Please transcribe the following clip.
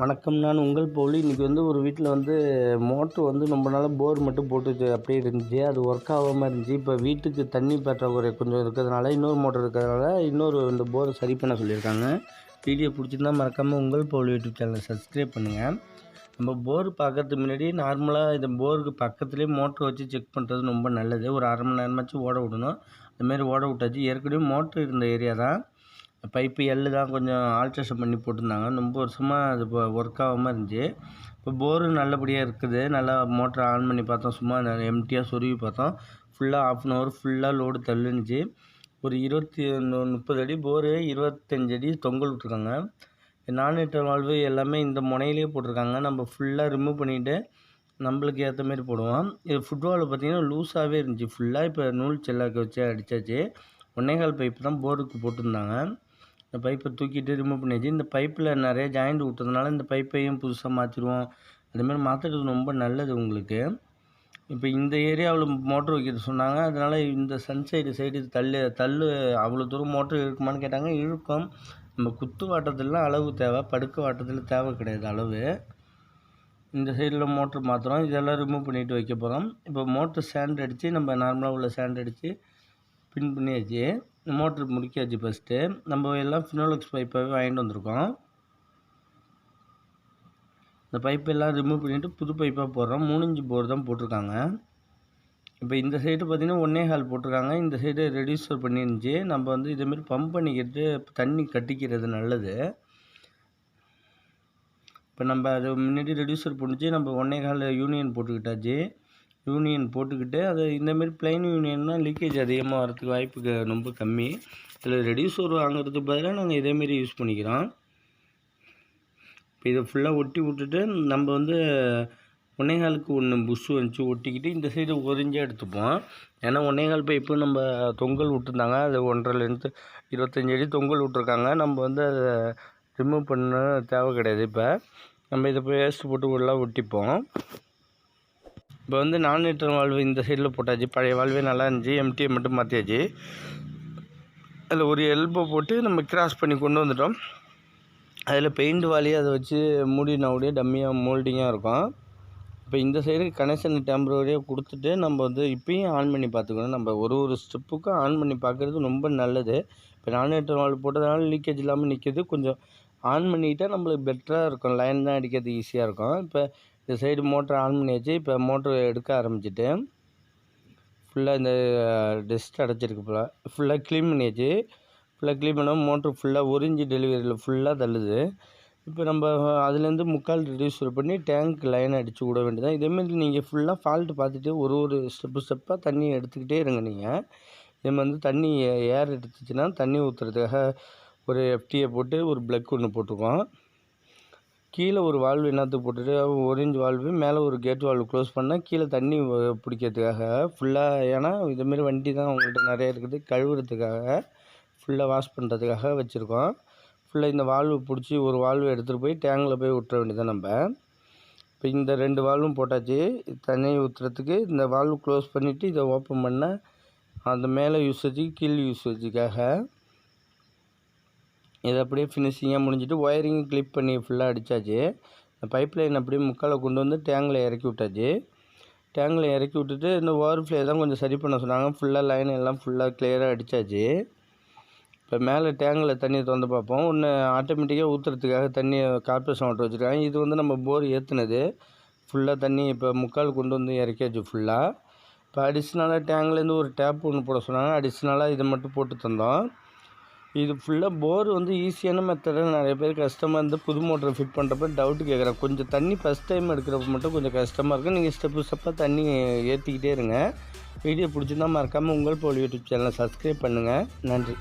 வணக்கம் நான் உங்கள் போலி. இன்றைக்கி வந்து ஒரு வீட்டில் வந்து மோட்ரு வந்து ரொம்ப நாளாக போர் மட்டும் போட்டு அப்படியே இருந்துச்சு. அது ஒர்க் ஆகாமல் இருந்துச்சு. இப்போ வீட்டுக்கு தண்ணி பற்றாக்குறை கொஞ்சம் இருக்கிறதுனால இன்னொரு மோட்டர் இருக்கிறதுனால இன்னொரு இந்த போரை சரி பண்ண சொல்லியிருக்காங்க. வீடியோ பிடிச்சிருந்தா மறக்காமல் உங்கள் போலி யூடியூப் சேனலை சப்ஸ்கிரைப் பண்ணுங்கள் நம்ம போர் பார்க்கறதுக்கு முன்னாடி நார்மலாக இந்த போருக்கு பக்கத்துலேயே மோட்ரு வச்சு செக் பண்ணுறது ரொம்ப நல்லது. ஒரு அரை மணி நேரமாச்சும் ஓட விடணும். அதுமாரி ஓட விட்டாச்சு. ஏற்கனவே மோட்ரு இருந்த ஏரியா தான். பைப்பு எள்ளு தான் கொஞ்சம் ஆல்ட்ரேஷன் பண்ணி போட்டிருந்தாங்க. ரொம்ப வருஷமாக அது இப்போ ஒர்க் ஆகாமல் இருந்துச்சு. இப்போ போரு நல்லபடியாக இருக்குது. நல்லா மோட்டரை ஆன் பண்ணி பார்த்தோம். சும்மா எம்டியாக சொருவி பார்த்தோம். ஃபுல்லாக ஆஃப் அன் ஹவர் ஃபுல்லாக லோடு தள்ளுனுச்சு. ஒரு இருபத்தி முப்பது அடி போரு இருபத்தஞ்சு அடி தொங்கல் விட்ருக்காங்க நான் லிட்டர் வால்வு எல்லாமே இந்த முனையிலே போட்டிருக்காங்க. நம்ம ஃபுல்லாக ரிமூவ் பண்ணிவிட்டு நம்மளுக்கு ஏற்ற மாதிரி போடுவோம். இது ஃபுட்பால் பார்த்திங்கன்னா லூஸாகவே இருந்துச்சு. ஃபுல்லாக இப்போ நூல் செல்லாக்க வச்சு அடித்தாச்சு ஒன்னேகால் பைப்பு தான் போருக்கு போட்டிருந்தாங்க. இந்த பைப்பை தூக்கிட்டு ரிமூவ் பண்ணியாச்சு. இந்த பைப்பில் நிறைய ஜாயிண்ட் விட்டதுனால இந்த பைப்பையும் புதுசாக மாற்றிடுவோம் அதுமாரி மாற்றுறது ரொம்ப நல்லது உங்களுக்கு. இப்போ இந்த ஏரியாவில் மோட்ரு வைக்கிறது சொன்னாங்க. அதனால் இந்த சன் சைடு சைடு தள்ளு தள்ளு அவ்வளோ தூரம் மோட்ரு இருக்குமான்னு கேட்டாங்க. இழுக்கும். நம்ம குத்து வாட்டத்துலலாம் அளவு தேவை. படுக்க வாட்டத்தில் தேவை கிடையாது அளவு. இந்த சைடில் மோட்ரு மாற்றுறோம் இதெல்லாம் ரிமூவ் பண்ணிவிட்டு வைக்க போகிறோம் இப்போ மோட்ரு சேண்ட் அடித்து நம்ம நார்மலாக உள்ள சேண்ட் அடித்து பின் பண்ணியாச்சு. மோட்ரு முடிக்காச்சு ஃபஸ்ட்டு நம்ம எல்லாம் ஃபினோலக்ஸ் பைப்பாகவே வாங்கிட்டு வந்திருக்கோம். இந்த பைப்பெல்லாம் ரிமூவ் பண்ணிவிட்டு புது பைப்பாக போடுறோம். மூணு இன்ச்சு போர் தான் போட்டிருக்காங்க. இப்போ இந்த சைடு பார்த்திங்கன்னா ஒன்றே ஹால் போட்டிருக்காங்க. இந்த சைடு ரெடியூசர் பண்ணியிருந்துச்சு நம்ம வந்து இதேமாரி பம்ப் பண்ணிக்கிட்டு தண்ணி கட்டிக்கிறது நல்லது. இப்போ நம்ம அது முன்னாடி ரெடியூசர் பண்ணிச்சு நம்ம ஒன்றே கால் யூனியன் போட்டுக்கிட்டாச்சு. யூனியன் போட்டுக்கிட்டு அது இந்தமாரி ப்ளைன் யூனியன்னால் லீக்கேஜ் அதிகமாக வரதுக்கு வாய்ப்பு ரொம்ப கம்மி. இதில் ரெடியூசர் வாங்குறதுக்கு பதிலாக நாங்கள் இதேமாரி யூஸ் பண்ணிக்கிறோம். இப்போ இதை ஃபுல்லாக ஒட்டி விட்டுட்டு நம்ம வந்து ஒன்னேகாலுக்கு ஒன்று புஷ்ஷு வச்சு ஒட்டிக்கிட்டு இந்த சைடு ஒரிஞ்சாக எடுத்துப்போம். ஏன்னா ஒன்னேகால் பைப்பு நம்ம தொங்கல் விட்டுருந்தாங்க. அது ஒன்றரை லென்த்து இருபத்தஞ்சி அடி தொங்கல் விட்ருக்காங்க நம்ம வந்து அதை ரிமூவ் பண்ண தேவை கிடையாது இப்போ. நம்ம இதை போய் வேஸ்ட் போட்டு உள்ளே ஒட்டிப்போம். இப்போ வந்து நான் லிட்டர் வால்வு இந்த சைடில் போட்டாச்சு. பழைய வால்வே நல்லா இருந்துச்சு. எம்டிஎம் மட்டும் மாற்றியாச்சு அதில் ஒரு எல்போ போட்டு நம்ம கிராஸ் பண்ணி கொண்டு வந்துட்டோம். அதில் பெயிண்ட் வாலி அதை வச்சு மூடினா கூட டம்மியாக மோல்டிங்காக இருக்கும். இப்போ இந்த சைடு கனெக்ஷன் டெம்பரரியாக கொடுத்துட்டு நம்ம வந்து இப்பயும் ஆன் பண்ணி பார்த்துக்கணும். நம்ம ஒரு ஒரு ஸ்டெப்புக்கும் ஆன் பண்ணி பார்க்குறது ரொம்ப நல்லது. இப்போ நானூற்று வால்வு போட்டதுனால லீக்கேஜ் இல்லாமல் நிற்கிது கொஞ்சம் ஆன் பண்ணிக்கிட்டால் நம்மளுக்கு பெட்டராக இருக்கும். லைன் தான் அடிக்கிறது ஈஸியாக இருக்கும். இப்போ இந்த சைடு மோட்ரு ஆன் பண்ணியாச்சு இப்போ மோட்ரு எடுக்க ஆரம்பிச்சிட்டு ஃபுல்லாக இந்த டெஸ்ட் அடைச்சிருக்கு போல். ஃபுல்லாக க்ளீன் பண்ணியாச்சு. ஃபுல்லாக க்ளீன் பண்ணால் மோட்ரு ஃபுல்லாக உறிஞ்சி டெலிவரியில் ஃபுல்லாக தள்ளுது. இப்போ நம்ம அதுலேருந்து முக்கால் ரெடியூசர் பண்ணி டேங்க் லைன் அடித்து விட வேண்டியதான் இதேமாரி நீங்கள் ஃபுல்லாக ஃபால்ட்டு பார்த்துட்டு ஒரு ஒரு ஸ்டெப்பு ஸ்டெப்பாக தண்ணி எடுத்துக்கிட்டே இருங்க நீங்கள் இதே வந்து தண்ணி ஏர் எடுத்துச்சுன்னா தண்ணி ஊற்றுறதுக்காக ஒரு எஃப்டியை போட்டு ஒரு ப்ளக் ஒன்று போட்டிருக்கோம். கீழே ஒரு வால்வு என்னத்துக்கு போட்டுட்டு ஒரேஞ்ச் வால்வு மேலே ஒரு கேட் வால்வு க்ளோஸ் பண்ணால் கீழே தண்ணி பிடிக்கிறதுக்காக ஃபுல்லாக ஏன்னா இதுமாரி வண்டி தான் அவங்கள்ட்ட நிறைய இருக்குது. கழுவுறதுக்காக ஃபுல்லாக வாஷ் பண்ணுறதுக்காக வச்சுருக்கோம். ஃபுல்லாக இந்த வால்வு பிடிச்சி ஒரு வால்வு எடுத்துகிட்டு போய் டேங்கில் போய் விட்டுற வேண்டியதான் நம்ம. இப்போ இந்த ரெண்டு வால்வும் போட்டாச்சு. தண்ணி ஊற்றுறதுக்கு இந்த வால்வு க்ளோஸ் பண்ணிவிட்டு இதை ஓப்பன் பண்ணால் அந்த மேலே யூசேஜுக்கு கீழ் யூசேஜுக்காக இதை அப்படியே ஃபினிஷிங்காக முடிஞ்சிட்டு ஒயரிங் கிளிப் பண்ணி ஃபுல்லாக அடித்தாச்சு இந்த பைப் லைன் அப்படியே முக்கால் கொண்டு வந்து டேங்கில் இறக்கி விட்டாச்சு. டேங்கில் இறக்கி விட்டுட்டு இந்த ஓவர்ஃப்ளே தான் கொஞ்சம் சரி பண்ண சொன்னாங்க. ஃபுல்லாக லைன் எல்லாம் ஃபுல்லாக கிளியராக அடித்தாச்சு இப்போ மேலே டேங்கில் தண்ணியை திறந்து பார்ப்போம். ஒன்று ஆட்டோமேட்டிக்காக ஊற்றுறதுக்காக தண்ணி கார்பரேஷன் வாட்டர் வச்சுருக்காங்க. இது வந்து நம்ம போர் ஏற்றுனது ஃபுல்லாக தண்ணி இப்போ முக்கால் கொண்டு வந்து இறக்கியாச்சு ஃபுல்லாக இப்போ அடிஷ்னலாக டேங்க்லேருந்து ஒரு டேப் ஒன்று போட சொன்னாங்க. அடிஷ்னலாக இதை மட்டும் போட்டு தந்தோம். இது ஃபுல்லாக போர் வந்து ஈஸியான மெத்தடில் நிறைய பேர் கஷ்டமாக இருந்து புது மோட்டரை ஃபிட் பண்ணுறப்ப டவுட்டு கேட்குறேன் கொஞ்சம் தண்ணி ஃபஸ்ட் டைம் எடுக்கிறப்ப மட்டும் கொஞ்சம் கஷ்டமாக இருக்கும் நீங்கள் ஸ்டெப்பு ஸ்டெப்பாக தண்ணி ஏற்றிக்கிட்டே இருங்க. வீடியோ பிடிச்சிருந்தா மறக்காமல் உங்கள் போல் யூடியூப் சேனலை சப்ஸ்கிரைப் பண்ணுங்கள் நன்றி.